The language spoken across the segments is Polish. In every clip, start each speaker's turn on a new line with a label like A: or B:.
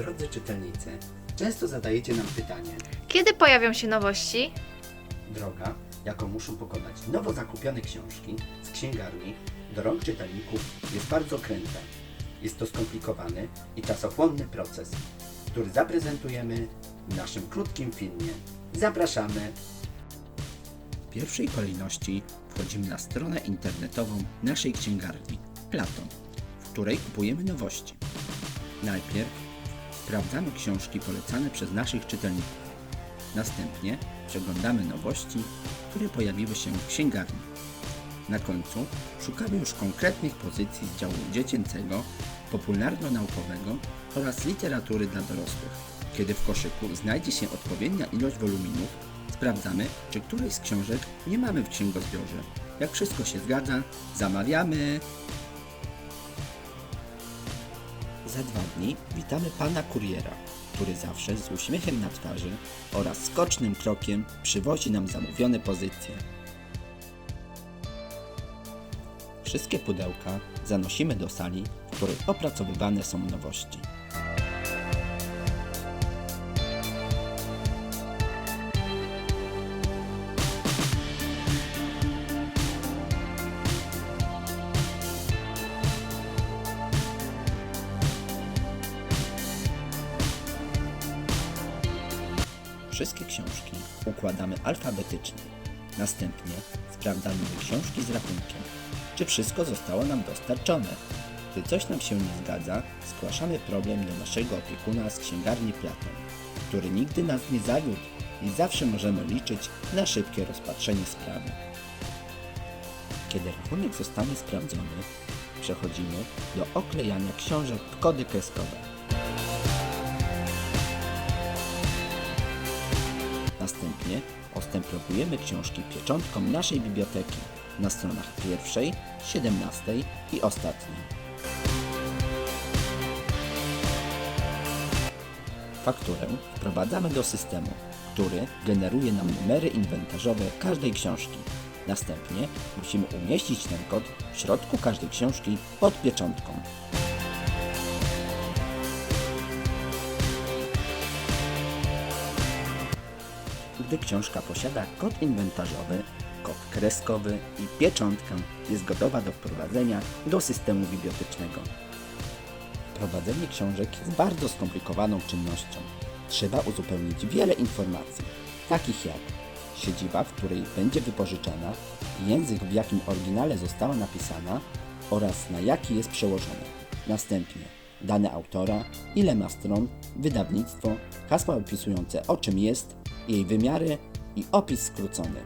A: Drodzy czytelnicy, często zadajecie nam pytanie,
B: Kiedy pojawią się nowości?
A: droga, jaką muszą pokonać nowo zakupione książki z księgarni do rąk czytelników jest bardzo kręta. Jest to skomplikowany i czasochłonny proces, który zaprezentujemy w naszym krótkim filmie. Zapraszamy! W pierwszej kolejności wchodzimy na stronę internetową naszej księgarni Platon, w której kupujemy nowości. Najpierw sprawdzamy książki polecane przez naszych czytelników. Następnie przeglądamy nowości, które pojawiły się w księgarni. Na końcu szukamy już konkretnych pozycji z działu dziecięcego, popularno-naukowego oraz literatury dla dorosłych. Kiedy w koszyku znajdzie się odpowiednia ilość woluminów, sprawdzamy, czy którejś z książek nie mamy w księgozbiorze. Jak wszystko się zgadza, zamawiamy! Za dwa dni witamy pana kuriera, który zawsze z uśmiechem na twarzy oraz skocznym krokiem przywozi nam zamówione pozycje. Wszystkie pudełka zanosimy do sali, w której opracowywane są nowości. Wszystkie książki układamy alfabetycznie. Następnie sprawdzamy książki z rachunkiem, czy wszystko zostało nam dostarczone. Gdy coś nam się nie zgadza, zgłaszamy problem do naszego opiekuna z księgarni Platon, który nigdy nas nie zawiódł i zawsze możemy liczyć na szybkie rozpatrzenie sprawy. Kiedy rachunek zostanie sprawdzony, przechodzimy do oklejania książek w kody kreskowe. Następnie ostęplowujemy książki pieczątką naszej biblioteki na stronach pierwszej, 17 i ostatniej. Fakturę wprowadzamy do systemu, który generuje nam numery inwentarzowe każdej książki. Następnie musimy umieścić ten kod w środku każdej książki pod pieczątką. Gdy książka posiada kod inwentarzowy, kod kreskowy i pieczątkę, jest gotowa do wprowadzenia do systemu bibliotecznego. Prowadzenie książek jest bardzo skomplikowaną czynnością. Trzeba uzupełnić wiele informacji, takich jak siedziba, w której będzie wypożyczana, język, w jakim oryginale została napisana oraz na jaki jest przełożony. Następnie dane autora, ile ma stron, wydawnictwo, hasła opisujące o czym jest, jej wymiary i opis skrócony.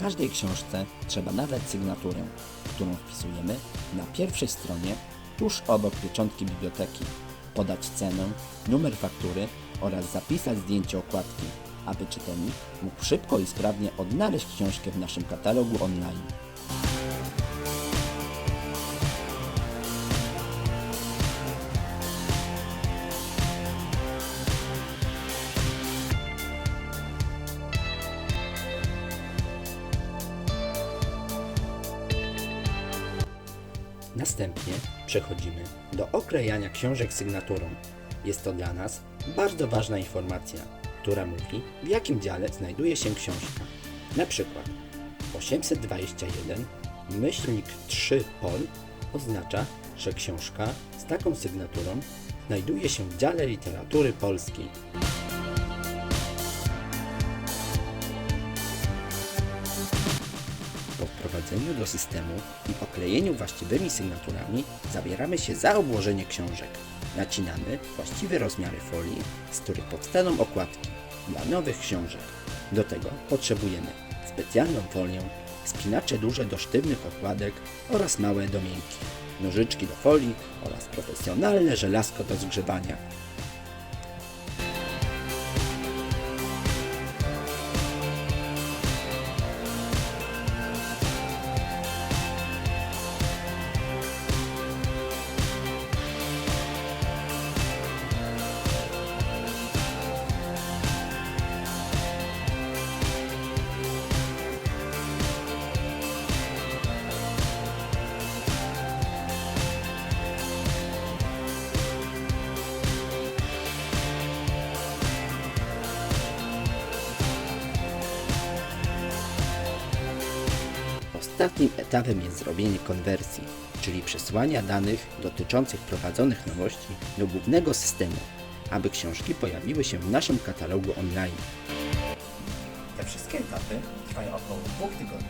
A: W każdej książce trzeba nadać sygnaturę, którą wpisujemy na pierwszej stronie tuż obok pieczątki biblioteki, podać cenę, numer faktury oraz zapisać zdjęcie okładki, aby czytelnik mógł szybko i sprawnie odnaleźć książkę w naszym katalogu online. Następnie przechodzimy do oklejania książek sygnaturą. Jest to dla nas bardzo ważna informacja, która mówi, w jakim dziale znajduje się książka. Na przykład 821 myślnik 3 pol oznacza, że książka z taką sygnaturą znajduje się w dziale literatury polskiej. Wprowadzeniu do systemu i oklejeniu właściwymi sygnaturami zabieramy się za obłożenie książek. Nacinamy właściwe rozmiary folii, z których powstaną okładki dla nowych książek. Do tego potrzebujemy specjalną folię spinacze duże do sztywnych okładek oraz małe do miękkich, nożyczki do folii oraz profesjonalne żelazko do zgrzewania. Ostatnim etapem jest zrobienie konwersji, czyli przesłania danych dotyczących prowadzonych nowości do głównego systemu, aby książki pojawiły się w naszym katalogu online. Te wszystkie etapy trwają około dwóch tygodni.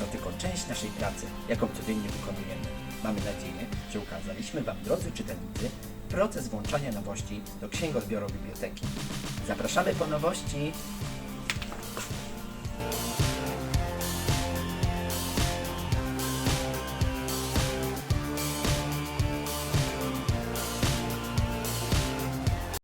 A: To tylko część naszej pracy, jaką codziennie wykonujemy. Mamy nadzieję, że ukazaliśmy Wam, drodzy czytelnicy, proces włączania nowości do księgozbioru biblioteki. Zapraszamy po nowości!